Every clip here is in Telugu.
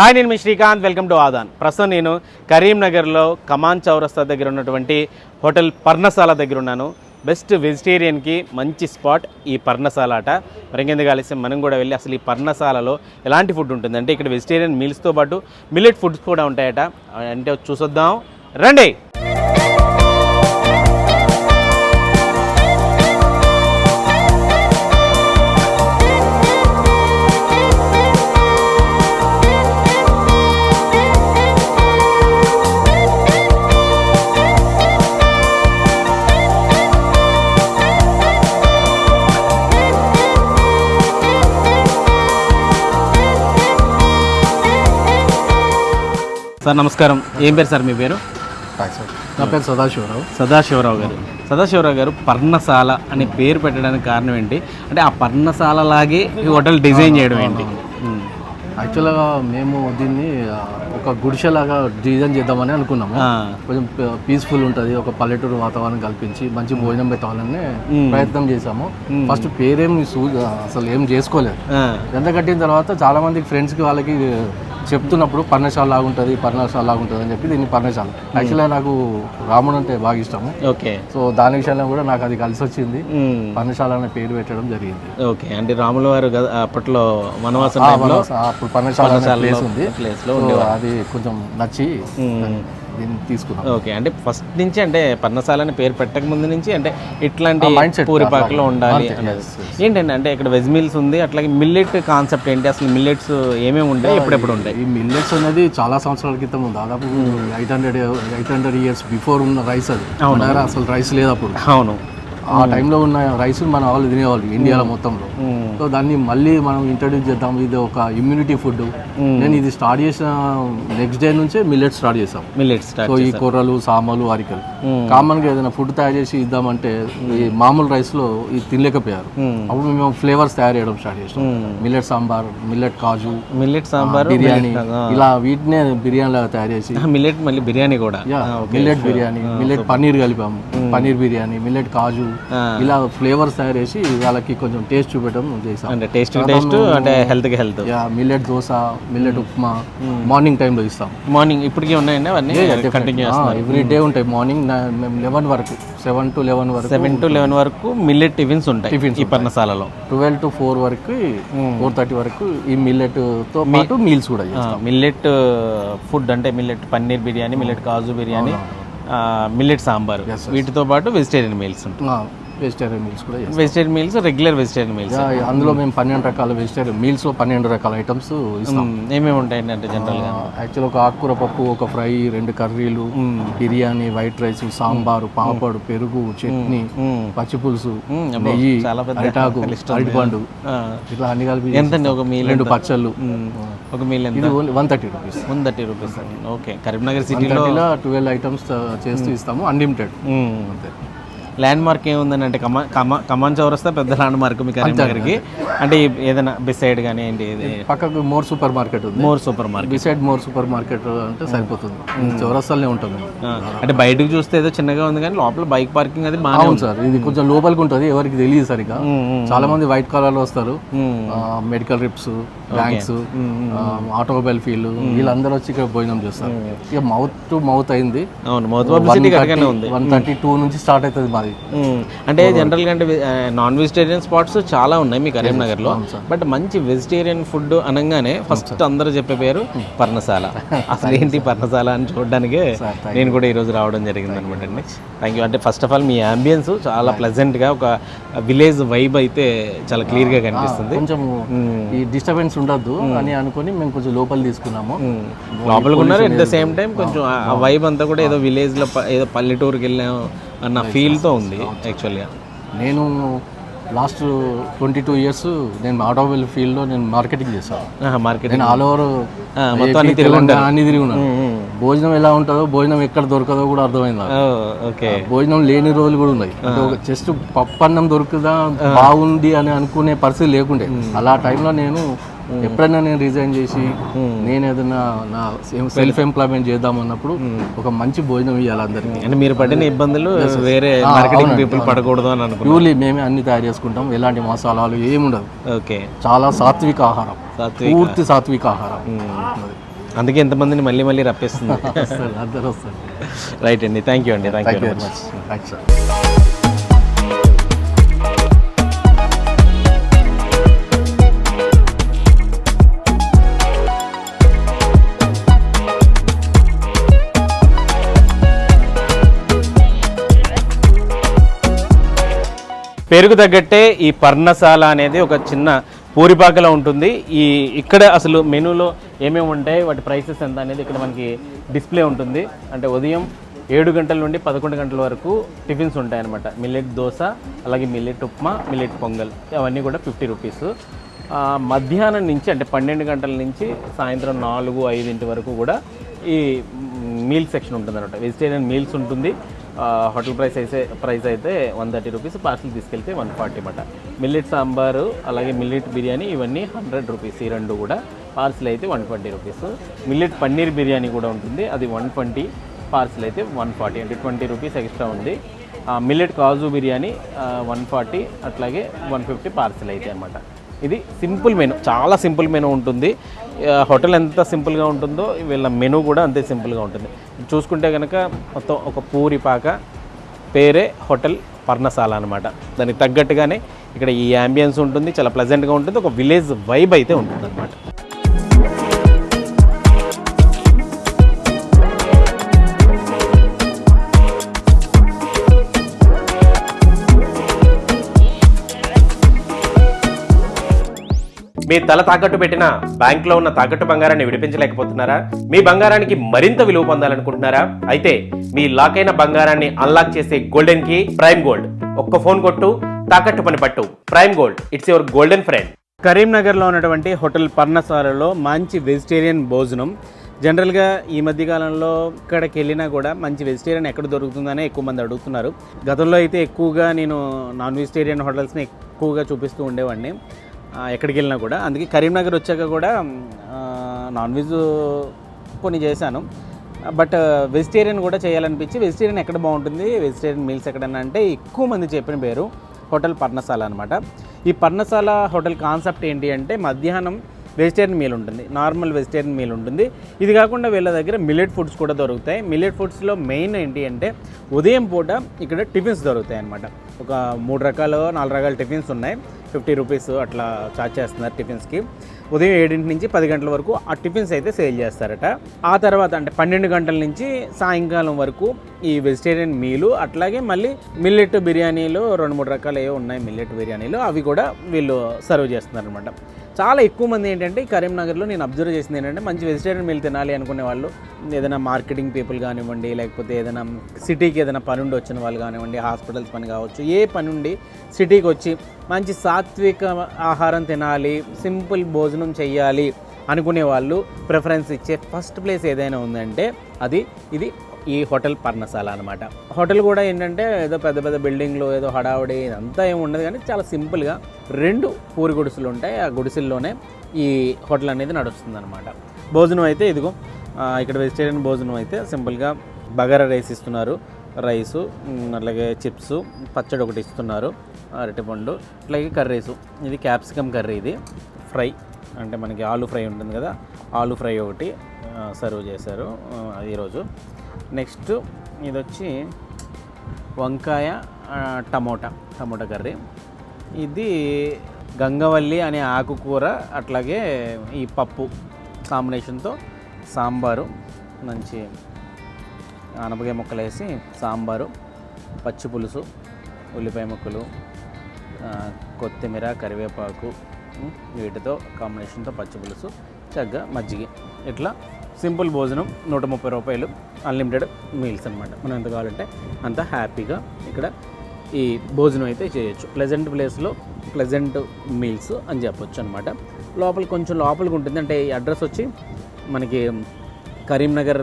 హాయ్ నేను మీ శ్రీకాంత్. Welcome to Aadan. ప్రస్తుతం నేను కరీంనగర్లో కమాన్ చౌరస్తా దగ్గర ఉన్నటువంటి హోటల్ పర్ణశాల దగ్గర ఉన్నాను. బెస్ట్ వెజిటేరియన్కి మంచి స్పాట్ ఈ పర్ణశాల అట మరింకెందుకు కలిసి మనం కూడా వెళ్ళి అసలు ఈ పర్ణశాలలో ఎలాంటి ఫుడ్ ఉంటుందంటే ఇక్కడ వెజిటేరియన్ మీల్స్తో పాటు మిల్లెట్ ఫుడ్స్ కూడా ఉంటాయట. అంటే చూసొద్దాం. రండి! సార్ నమస్కారం. ఏం పేరు సార్ మీ పేరు? నా పేరు సదాశివరావు. సదాశివరావు గారు. సదాశివరావు గారు పర్ణశాల అని పేరు పెట్టడానికి కారణం ఏంటి? అంటే ఆ పర్ణశాల లాగే ఈ హోటల్ డిజైన్ చేయడం ఏంటి. యాక్చువల్గా మేము దీన్ని ఒక గుడిసెలాగా డిజైన్ చేద్దామని అనుకున్నాము. కొంచెం పీస్ఫుల్ ఉంటుంది ఒక పల్లెటూరు వాతావరణం కల్పించి మంచి భోజనం పెట్టాలని ప్రయత్నం చేశాము. ఫస్ట్ పేరేం అసలు ఏం చేసుకోలేదు. ఎంత కట్టిన తర్వాత చాలా మందికి ఫ్రెండ్స్కి వాళ్ళకి చెప్తున్నప్పుడు పర్ణశాల లాగా ఉంటుంది పర్ణశాల లాగా ఉంటుంది అని చెప్పి దీన్ని పర్ణశాల. యాక్చువల్గా నాకు రాముడు అంటే బాగా ఇష్టము. ఓకే. సో దాని విషయంలో కూడా నాకు అది కలిసి వచ్చింది. పర్ణశాల అనే పేరు పెట్టడం జరిగింది. ఓకే. అంటే రాముల వారు అప్పట్లో వనవాసం అప్పుడు పర్ణశాల ప్లేస్ ఉంది. అది కొంచెం నచ్చి తీసుకున్నాం. ఓకే అంటే ఫస్ట్ నుంచి అంటే పర్ణశాల అని పేరు పెట్టక ముందు నుంచి అంటే ఇట్లాంటి పూరిపాకలో. ఉండాలి అనేది. ఏంటంటే అంటే ఇక్కడ వెజ్ మీల్స్ ఉంది అట్లాగే మిల్లెట్ కాన్సెప్ట్ ఏంటి అసలు మిల్లెట్స్ ఏమేమి ఉంటాయి ఎప్పుడెప్పుడు ఉంటాయి? ఈ మిల్లెట్స్ అనేది చాలా సంవత్సరాల క్రితం. దాదాపు eight hundred eight hundred years before ఉన్న రైస్ అది. అసలు రైస్ లేదు అప్పుడు. అవును. ఆ టైంలో ఉన్న రైస్ మన వాళ్ళు తినేవాళ్ళు ఇండియాలో మొత్తంలో. సో దాన్ని మళ్ళీ మనం ఇంట్రడ్యూస్ చేద్దాం. ఇది ఒక ఇమ్యూనిటీ ఫుడ్ నేను ఇది స్టార్ట్ చేసిన నెక్స్ట్ డే నుంచే మిల్లెట్ స్టార్ట్ చేసాం మిల్లెట్ స్టార్ట్ సో ఈ కూరలు సామలు అరికలు. కామన్గా ఏదైనా ఫుడ్ తయారు చేసి ఇద్దామంటే ఈ మామూలు రైస్లో ఇది తినలేకపోయారు అప్పుడు మేము ఫ్లేవర్స్ తయారు చేయడం స్టార్ట్ చేసాం మిల్లెట్ సాంబార్ మిల్లెట్ కాజు మిల్లెట్ సాంబార్ బిర్యానీ. ఇలా వీటినే బిర్యానీ లాగా తయారు చేసి మిల్లెట్ మళ్ళీ బిర్యానీ కూడా. మిల్లెట్ బిర్యానీ మిల్లెట్ పన్నీర్ కలిపాము. పన్నీర్ బిర్యానీ మిల్లెట్ కాజు ఇలా ఫ్లేవర్స్ తయారు చేసి వాళ్ళకి కొంచెం టేస్ట్ చూపెట్టడం చేసాం అంటే టేస్ట్ టేస్ట్ అంటే హెల్త్కి health yeah millet dosa millet upma morning టైంలో ఇస్తాం. మార్నింగ్ ఇప్పటికీ ఉన్నాయండి అవన్నీ? కంటిన్యూ ఎవ్రీ డే ఉంటాయి. మార్నింగ్ మేము లెవెన్ వరకు సెవెన్ టు లెవెన్ వరకు సెవెన్ టు లెవెన్ వరకు మిల్లెట్ టిఫిన్స్ ఉంటాయి ఈ పర్ణశాలలో. ట్వెల్వ్ టు ఫోర్ వరకు ఫోర్ థర్టీ వరకు ఈ మిల్లెట్తో పాటు మీల్స్ కూడా చేస్తాం. మిల్లెట్ ఫుడ్ అంటే మిల్లెట్ పన్నీర్ బిర్యానీ మిల్లెట్ కాజు బిర్యానీ. మిల్లెట్ సాంబార్. వీటితో పాటు వెజిటేరియన్ మీల్స్ ఉంటాయి. వెజిటేరియన్ మీల్స్ కూడా. Vegetarian meals regular vegetarian meals అందులో మేము పన్నెండు రకాల వెజిటేరియన్ మీల్స్లో పన్నెండు రకాల ఐటమ్స్ ఏమేమి ఉంటాయండి అంటే జనరల్గా యాక్చువల్ ఒక ఆకుకూర పప్పు ఒక ఫ్రై రెండు కర్రీలు బిర్యానీ వైట్ రైస్ సాంబారు పాపడు పెరుగు చట్నీ పచ్చి పులుసు నెయ్యి చాలా పెద్ద అరిటాకు అరటిపండు. ఇట్లా అన్ని కలిపి ఎంతండి ఒక మీల్ రెండు పచ్చళ్ళు. ఒక మీల్ ఎంత? One thirty rupees one thirty rupees okay Karimnagar సిటీలో ట్వెల్వ్ ఐటమ్స్ చేస్తూ ఇస్తాము అన్లిమిటెడ్ అంతే. ల్యాండ్ మార్క్ ఏముందని అంటే కమా కమా కమాన్ చౌరస్తా పెద్ద ల్యాండ్ మార్క్ మీ కరీంనగర్కి. అంటే ఏదైనా బిసైడ్ కానీ ఏంటి ఇది పక్కకు మోర్ సూపర్ మార్కెట్ ఉంది. More super market beside more super market అంటే సరిపోతుంది. చౌరస్తాలనే ఉంటుంది. అంటే బయటకు చూస్తే ఏదో చిన్నగా ఉంది కానీ లోపల బైక్ పార్కింగ్ అది బాగా సార్ ఇది కొంచెం లోపలికి ఉంటుంది ఎవరికి తెలియదు సరిగా చాలా మంది వైట్ కలర్లో వస్తారు. Medical reps banks automobile field వీళ్ళందరూ వచ్చి ఇక్కడ భోజనం చేస్తారు. ఇక మౌత్ టు మౌత్ అయింది. అవును మౌత్ పబ్లిసిటీ కరెక్ట్గానే ఉంది. వన్ థర్టీ టూ నుంచి స్టార్ట్ అవుతుంది మాది. అంటే జనరల్గా అంటే నాన్ వెజిటేరియన్ స్పాట్స్ చాలా ఉన్నాయి మీ కరీంనగర్లో. బట్ మంచి వెజిటేరియన్ ఫుడ్ అనగానే ఫస్ట్ అందరూ చెప్పే పేరు పర్ణశాల. అసలు ఏంటి పర్ణశాల అని చూడడానికే నేను కూడా ఈరోజు రావడం జరిగింది అనమాట అండి. థ్యాంక్ యూ అంటే ఫస్ట్ ఆఫ్ ఆల్ మీ అంబియన్స్ చాలా ప్లెజెంట్గా ఒక విలేజ్ వైబ్ అయితే చాలా క్లియర్గా కనిపిస్తుంది. కొంచెం ఈ డిస్టర్బెన్స్ ఉండొద్దు అని అనుకొని మేము కొంచెం లోపల తీసుకున్నాము. లోపలికి ఉన్నారు అట్ ద సేమ్ టైం కొంచెం ఆ- వైబ్ అంతా కూడా ఏదో విలేజ్లో ఏదో పల్లెటూరుకి వెళ్ళాం అన్న ఫీల్తో ఉంది యాక్చువల్గా నేను లాస్ట్ ట్వంటీ టూ ఇయర్స్ నేను ఆటోమొబైల్ ఫీల్డ్లో నేను మార్కెటింగ్ చేశాను మార్కెట్ నేను ఆల్ ఓవర్ మొత్తం అన్ని తిరిగి. అన్ని తిరిగి ఉన్నాను భోజనం ఎలా ఉంటుందో భోజనం ఎక్కడ దొరకదో కూడా అర్థమైంది ఓకే. భోజనం లేని రోజులు కూడా ఉన్నాయి. జస్ట్ పప్పు అన్నం దొరుకుదా బాగుంది అని అనుకునే పరిస్థితి లేకుండే. అలా టైంలో నేను ఎప్పుడైనా నేను రిజైన్ చేసి నేను ఏదైనా నా సెల్ఫ్ ఎంప్లాయ్మెంట్ చేద్దాం అన్నప్పుడు ఒక మంచి భోజనం ఇవ్వాలి అందరికీ. అంటే మీరు పడిన ఇబ్బందులు వేరే మార్కెటింగ్ పీపుల్ పడకూడదు అని అనుకున్నాను ప్యూర్లీ మేమే అన్ని తయారు చేసుకుంటాం ఎలాంటి మసాలాలు ఏముండదు ఓకే. చాలా సాత్విక ఆహారం. పూర్తి సాత్విక ఆహారం. అది. అందుకే ఎంతమందిని మళ్ళీ మళ్ళీ రప్పిస్తుంది అందరూ వస్తారు రైట్ అండి. థ్యాంక్ యూ అండి. Thank you thank you very much thanks పేరుకు తగ్గట్టే ఈ పర్ణశాల అనేది ఒక చిన్న పూరిపాకలో ఉంటుంది. ఈ ఇక్కడ అసలు మెనూలో ఏమేమి ఉంటాయి వాటి ప్రైసెస్ ఎంత అనేది ఇక్కడ మనకి డిస్ప్లే ఉంటుంది. అంటే ఉదయం ఏడు గంటల నుండి పదకొండు గంటల వరకు టిఫిన్స్ ఉంటాయన్నమాట. మిల్లెట్ దోశ అలాగే మిల్లెట్ ఉప్మా మిల్లెట్ పొంగల్ అవన్నీ కూడా ఫిఫ్టీ రూపీస్. మధ్యాహ్నం నుంచి అంటే పన్నెండు గంటల నుంచి సాయంత్రం నాలుగు ఐదింటి వరకు కూడా ఈ మీల్ సెక్షన్ ఉంటుంది అనమాట వెజిటేరియన్ మీల్స్ ఉంటుంది. హోటల్ ప్రైస్ అయితే ప్రైస్ అయితే వన్ థర్టీ రూపీస్ పార్సల్ తీసుకెళ్తే వన్ ఫార్టీ మాట మిల్లెట్ సాంబారు అలాగే మిల్లెట్ బిర్యానీ ఇవన్నీ హండ్రెడ్ రూపీస్ ఈ రెండు కూడా. పార్సల్ అయితే one twenty rupees millet paneer biryani కూడా ఉంటుంది అది వన్ ట్వంటీ పార్సల్ అయితే వన్ ఫార్టీ అంటే ట్వంటీ రూపీస్ ఎక్స్ట్రా ఉంది. మిల్లెట్ కాజు బిర్యానీ వన్ ఫార్టీ అట్లాగే వన్ ఫిఫ్టీ పార్సల్ అయితే అనమాట ఇది సింపుల్ మెనూ చాలా సింపుల్ మెనూ ఉంటుంది. హోటల్ ఎంత సింపుల్గా ఉంటుందో వీళ్ళ మెనూ కూడా అంతే సింపుల్గా ఉంటుంది. చూసుకుంటే కనుక మొత్తం ఒక పూరి పాక పేరే హోటల్ పర్ణశాల అనమాట దానికి తగ్గట్టుగానే ఇక్కడ ఈ యాంబియన్స్ ఉంటుంది చాలా ప్లెజెంట్గా ఉంటుంది ఒక విలేజ్ వైబ్ అయితే ఉంటుంది అనమాట మీ తల తాకట్టు పెట్టిన బ్యాంక్లో ఉన్న తాకట్టు బంగారాన్ని విడిపించలేకపోతున్నారా? మీ బంగారానికి మరింత విలువ పొందాలనుకుంటున్నారా? అయితే మీ లాక్ అయిన బంగారాన్ని అన్లాక్ చేసే గోల్డెన్కి ప్రైమ్ గోల్డ్ ఒక్క ఫోన్ కొట్టు తాకట్టు పని పట్టు. Prime Gold it's your golden friend కరీంనగర్లో ఉన్నటువంటి హోటల్ పర్ణశాలలో మంచి వెజిటేరియన్ భోజనం. జనరల్గా ఈ మధ్య కాలంలో ఇక్కడికి వెళ్ళినా కూడా మంచి వెజిటేరియన్ ఎక్కడ దొరుకుతుందనే ఎక్కువ మంది అడుగుతున్నారు. గతంలో అయితే ఎక్కువగా నేను నాన్ వెజిటేరియన్ హోటల్స్ని ఎక్కువగా చూపిస్తూ ఉండేవాడిని. ఎక్కడికి వెళ్ళినా కూడా. అందుకే కరీంనగర్ వచ్చాక కూడా నాన్ వెజ్ కొన్ని చేశాను. బట్ వెజిటేరియన్ కూడా చేయాలనిపించి వెజిటేరియన్ ఎక్కడ బాగుంటుంది వెజిటేరియన్ మీల్స్ ఎక్కడన్నా అంటే ఎక్కువ మంది చెప్పిన పేరు హోటల్ పర్ణశాల అనమాట ఈ పర్ణశాల హోటల్ కాన్సెప్ట్ ఏంటి అంటే మధ్యాహ్నం వెజిటేరియన్ మీల్ ఉంటుంది నార్మల్ వెజిటేరియన్ మీల్ ఉంటుంది. ఇది కాకుండా వీళ్ళ దగ్గర మిల్లెట్ ఫుడ్స్ కూడా దొరుకుతాయి. మిల్లెట్ ఫుడ్స్లో మెయిన్ ఏంటి అంటే ఉదయం పూట ఇక్కడ టిఫిన్స్ దొరుకుతాయి అనమాట ఒక మూడు రకాలు నాలుగు రకాల టిఫిన్స్ ఉన్నాయి. ఫిఫ్టీ రూపీస్ అట్లా చార్జ్ చేస్తున్నారు టిఫిన్స్కి. ఉదయం ఏడింటి నుంచి పది గంటల వరకు ఆ టిఫిన్స్ అయితే సేల్ చేస్తారట. ఆ తర్వాత అంటే పన్నెండు గంటల నుంచి సాయంకాలం వరకు ఈ వెజిటేరియన్ మీలు అట్లాగే మళ్ళీ మిల్లెట్ బిర్యానీలు రెండు మూడు రకాలు ఏవో ఉన్నాయి మిల్లెట్ బిర్యానీలు అవి కూడా వీళ్ళు సర్వ్ చేస్తున్నారు అనమాట చాలా ఎక్కువ మంది ఏంటంటే ఈ కరీంనగర్లో నేను అబ్జర్వ్ చేసింది ఏంటంటే మంచి వెజిటేరియన్ మీల్ తినాలి అనుకునే వాళ్ళు ఏదైనా మార్కెటింగ్ పీపుల్ కానివ్వండి లేకపోతే ఏదైనా సిటీకి ఏదైనా పని ఉండి వచ్చిన వాళ్ళు కానివ్వండి హాస్పిటల్స్ పని కావచ్చు ఏ పని ఉండి సిటీకి వచ్చి మంచి సాత్విక ఆహారం తినాలి సింపుల్ భోజనం చేయాలి అనుకునే వాళ్ళు ప్రిఫరెన్స్ ఇచ్చే ఫస్ట్ ప్లేస్ ఏదైనా ఉందంటే అది ఇది ఈ హోటల్ పర్ణశాల అనమాట హోటల్ కూడా ఏంటంటే ఏదో పెద్ద పెద్ద బిల్డింగ్లు ఏదో హడావుడి ఇదంతా ఏమి ఉండదు కానీ చాలా సింపుల్గా రెండు పూరి గుడిసెలు ఉంటాయి. ఆ గుడిసెల్లోనే ఈ హోటల్ అనేది నడుస్తుంది అనమాట భోజనం అయితే ఇదిగో ఇక్కడ వెజిటేరియన్ భోజనం అయితే సింపుల్గా బగారా రైస్ ఇస్తున్నారు. రైసు అలాగే చిప్స్ పచ్చడి ఒకటి ఇస్తున్నారు. అరటిపండు అట్లాగే కర్రీసు ఇది క్యాప్సికమ్ కర్రీ ఇది. ఫ్రై అంటే మనకి ఆలు ఫ్రై ఉంటుంది కదా ఆలు ఫ్రై ఒకటి సర్వ్ చేశారు ఈరోజు నెక్స్ట్ ఇది వచ్చి వంకాయ టమోటా టమోటా కర్రీ. ఇది గంగవల్లి అనే ఆకుకూర అట్లాగే ఈ పప్పు కాంబినేషన్తో సాంబారు మంచి అనపకాయ ముక్కలు వేసి సాంబారు పచ్చి పులుసు ఉల్లిపాయ ముక్కలు కొత్తిమీర కరివేపాకు వీటితో కాంబినేషన్తో పచ్చి పులుసు చక్కగా మజ్జిగ. ఇట్లా సింపుల్ భోజనం నూట ముప్పై రూపాయలు అన్లిమిటెడ్ మీల్స్ అనమాట మనం ఎంత కావాలంటే అంత హ్యాపీగా ఇక్కడ ఈ భోజనం అయితే చేయొచ్చు. ప్లెజెంట్ ప్లేస్లో ప్లెజెంట్ మీల్స్ అని చెప్పొచ్చు అనమాట లోపల కొంచెం లోపలికి ఉంటుంది. అంటే ఈ అడ్రస్ వచ్చి మనకి కరీంనగర్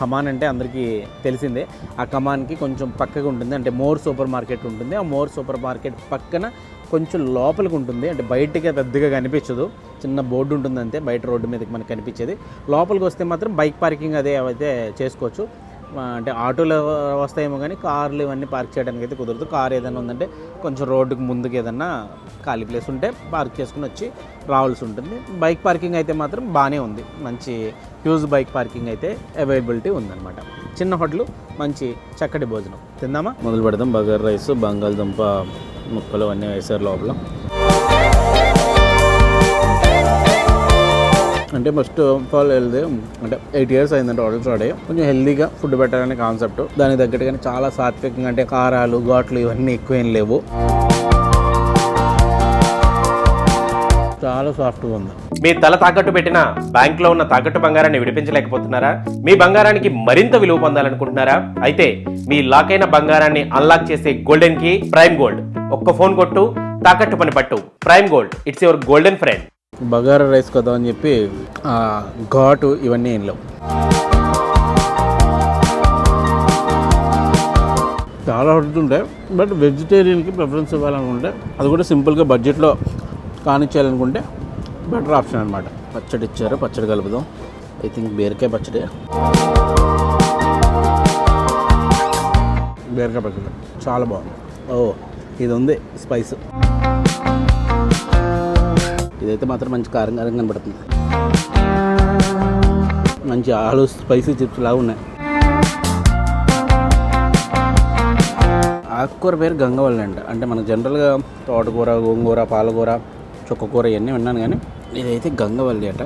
కమాన్ అంటే అందరికీ తెలిసిందే. ఆ కమాన్కి కొంచెం పక్కగా ఉంటుంది. అంటే మోర్ సూపర్ మార్కెట్ ఉంటుంది. ఆ మోర్ సూపర్ మార్కెట్ పక్కన కొంచెం లోపలికి ఉంటుంది. అంటే బయటకి పెద్దగా కనిపించదు. చిన్న బోర్డు ఉంటుంది అంతే. బయట రోడ్డు మీదకి మనకు కనిపించేది. లోపలికి వస్తే మాత్రం బైక్ పార్కింగ్ అదే అయితే చేసుకోవచ్చు. అంటే ఆటోలు వస్తాయేమో కానీ కార్లు ఇవన్నీ పార్క్ చేయడానికి అయితే కుదరదు. కార్ ఏదైనా ఉందంటే కొంచెం రోడ్డుకు ముందుకు ఏదన్నా ఖాళీ ప్లేస్ ఉంటే పార్క్ చేసుకుని వచ్చి రావాల్సి ఉంటుంది. బైక్ పార్కింగ్ అయితే మాత్రం బాగానే ఉంది. మంచి హ్యూజ్ బైక్ పార్కింగ్ అయితే అవైలబిలిటీ ఉందన్నమాట. చిన్న హోటల్ మంచి చక్కటి భోజనం. తిందామా? మొదలు పెడదాం. బగర్ రైస్ బంగాళదుంప ముక్కలు అన్నీ వేసారు లోపల. అంటే ఫస్ట్ ఆఫ్ ఆల్ వెళ్తే అంటే ఎయిట్ ఇయర్స్ అయిందంటే హోటల్ స్టార్ట్ అయ్యి కొంచెం హెల్దీగా ఫుడ్ పెట్టాలనే కాన్సెప్ట్ దానికి తగ్గట్టుగానే చాలా సాత్వికంగా అంటే కారాలు ఘాట్లు ఇవన్నీ ఎక్కువ ఏం లేవు. చాలా సాఫ్ట్గా ఉంది. మీ తల తాకట్టు పెట్టిన బ్యాంక్లో ఉన్న తాకట్టు బంగారాన్ని విడిపించలేకపోతున్నారా? మీ బంగారానికి మరింత విలువ పొందాలనుకుంటున్నారా? అయితే మీ లాక్ అయిన బంగారాన్ని అన్లాక్ చేసే గోల్డెన్కి ప్రైమ్ గోల్డ్ ఒక్క ఫోన్ కొట్టు తాకట్టు పని పట్టు. Prime Gold it's your golden friend bagara rice కదా అని చెప్పి ఘాటు ఇవన్నీ ఏం లేవు. చాలా ఉంటాయి బట్ వెజిటేరియన్కి ప్రిఫరెన్స్ ఇవ్వాలనుకుంటే అది కూడా సింపుల్గా బడ్జెట్లో కానిచ్చేయాలనుకుంటే బెటర్ ఆప్షన్ అనమాట పచ్చడి ఇచ్చారు పచ్చడి కలుపుదాం. ఐ థింక్ బీరకాయ పచ్చడి. బీరకాయ పచ్చడి. చాలా బాగుంది. ఓ ఇది ఉంది స్పైస్. ఇదైతే మాత్రం మంచి కారం కారం కనబడుతుంది. మంచి ఆలు స్పైసీ చిప్స్ లాగా ఉన్నాయి. ఆకుకూర పేరు గంగవల్లి అంట. అంటే మనకు జనరల్గా తోటకూర గోంగూర పాలకూర చుక్కకూర ఇవన్నీ విన్నాను కానీ ఇదైతే గంగవల్లి అట.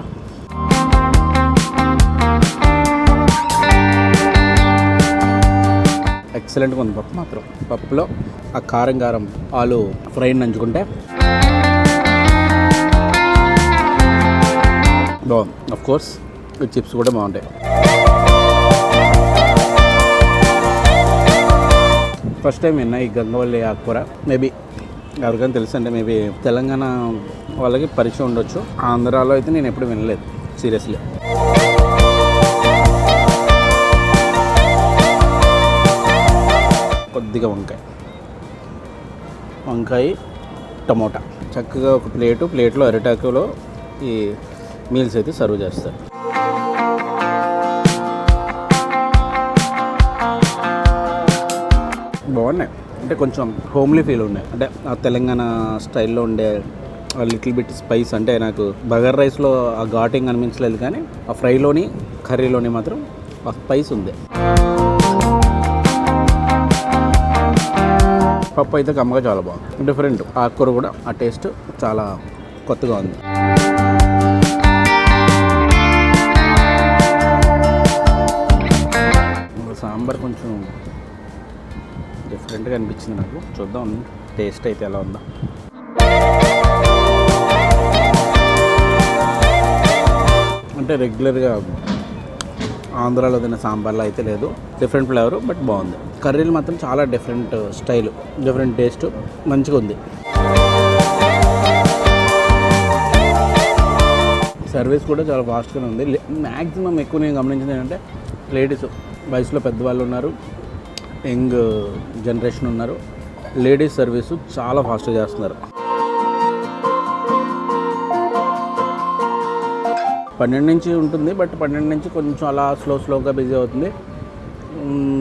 ఎక్సలెంట్గా ఉంది పప్పు మాత్రం. పప్పులో ఆ కారం కారం ఆలు ఫ్రై నంచుకుంటే బాగుంది. అఫ్ కోర్స్ ఈ చిప్స్ కూడా బాగుంటాయి. ఫస్ట్ టైం విన్నా ఈ గంగవల్లి ఆకుకూర. మేబీ ఎవరికైనా తెలుసు అంటే మేబీ తెలంగాణ వాళ్ళకి పరిచయం ఉండొచ్చు. ఆంధ్రాలో అయితే నేను ఎప్పుడు వినలేదు సీరియస్లీ. కొద్దిగా వంకాయ. వంకాయ టమోటా. చక్కగా ఒక ప్లేటు ప్లేట్లో అరిటాకులో ఈ మీల్స్ అయితే సర్వ్ చేస్తారు. బాగున్నాయి. అంటే కొంచెం హోమ్లీ ఫీల్ ఉండే. అంటే ఆ తెలంగాణ స్టైల్లో ఉండే లిటిల్ బిట్ స్పైస్ అంటే నాకు బగర్ రైస్లో ఆ ఘాటింగ్ అనిపించలేదు కానీ ఆ ఫ్రైలోని కర్రీలోని మాత్రం ఆ స్పైస్ ఉంది పప్పు అయితే కమ్మగా చాలా బాగుంది. డిఫరెంట్ ఆకుకూర కూడా ఆ టేస్ట్ చాలా కొత్తగా ఉంది. సాంబార్ కొంచెం డిఫరెంట్గా అనిపించింది నాకు. చూద్దాం టేస్ట్ అయితే ఎలా ఉందా. అంటే రెగ్యులర్గా ఆంధ్రాలో తిన్న సాంబార్లో అయితే లేదు. డిఫరెంట్ ఫ్లేవర్ బట్ బాగుంది. కర్రీలు మాత్రం చాలా డిఫరెంట్ స్టైల్ డిఫరెంట్ టేస్ట్ మంచిగా ఉంది. సర్వీస్ కూడా చాలా ఫాస్ట్గానే ఉంది. మ్యాక్సిమం ఎక్కువ నేను గమనించింది ఏంటంటే లేడీస్ వయసులో పెద్దవాళ్ళు ఉన్నారు. యంగ్ జనరేషన్ ఉన్నారు. లేడీస్ సర్వీసు చాలా ఫాస్ట్గా చేస్తున్నారు. పన్నెండు నుంచి ఉంటుంది. బట్ పన్నెండు నుంచి కొంచెం అలా స్లో స్లోగా బిజీ అవుతుంది.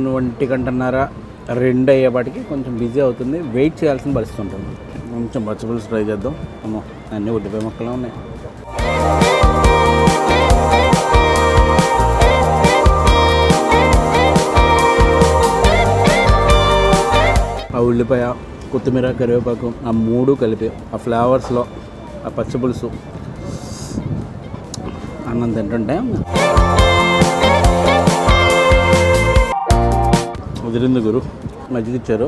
ఒంటి గంటన్నర రెండు అయ్యేపాటికి కొంచెం బిజీ అవుతుంది. వెయిట్ చేయాల్సిన పరిస్థితి ఉంటుంది. కొంచెం వెజిటబుల్స్ ట్రై చేద్దాం. అమ్మో అన్నీ ఉల్లిపాయ మొక్కలు ఉన్నాయి. ఆ ఉల్లిపాయ కొత్తిమీర కరివేపాకు ఆ మూడు కలిపి ఆ ఫ్లేవర్స్లో ఆ పచ్చిపులుసు అన్నం తింటుంటే కుదిరింది గురు. మజ్జిగ ఇచ్చారు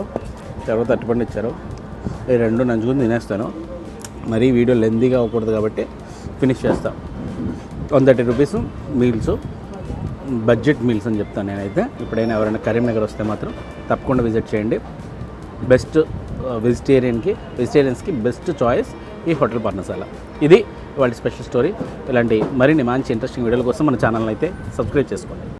తర్వాత అట్టుపండు ఇచ్చారు. ఈ రెండు నంచుకుని తినేస్తాను. మరీ వీడియో లెందీగా అవ్వకూడదు కాబట్టి ఫినిష్ చేస్తాను one thirty rupees meals budget meals అని చెప్తాను నేనైతే. ఇప్పుడైనా ఎవరైనా కరీంనగర్ వస్తే మాత్రం తప్పకుండా విజిట్ చేయండి. బెస్ట్ వెజిటేరియన్కి వెజిటేరియన్స్కి బెస్ట్ చాయిస్ ఈ హోటల్ పర్ణశాల ఇది వాళ్ళ స్పెషల్ స్టోరీ. ఇలాంటి మరిన్ని మంచి ఇంట్రెస్టింగ్ వీడియోల కోసం మన ఛానల్ అయితే సబ్స్క్రైబ్ చేసుకోండి.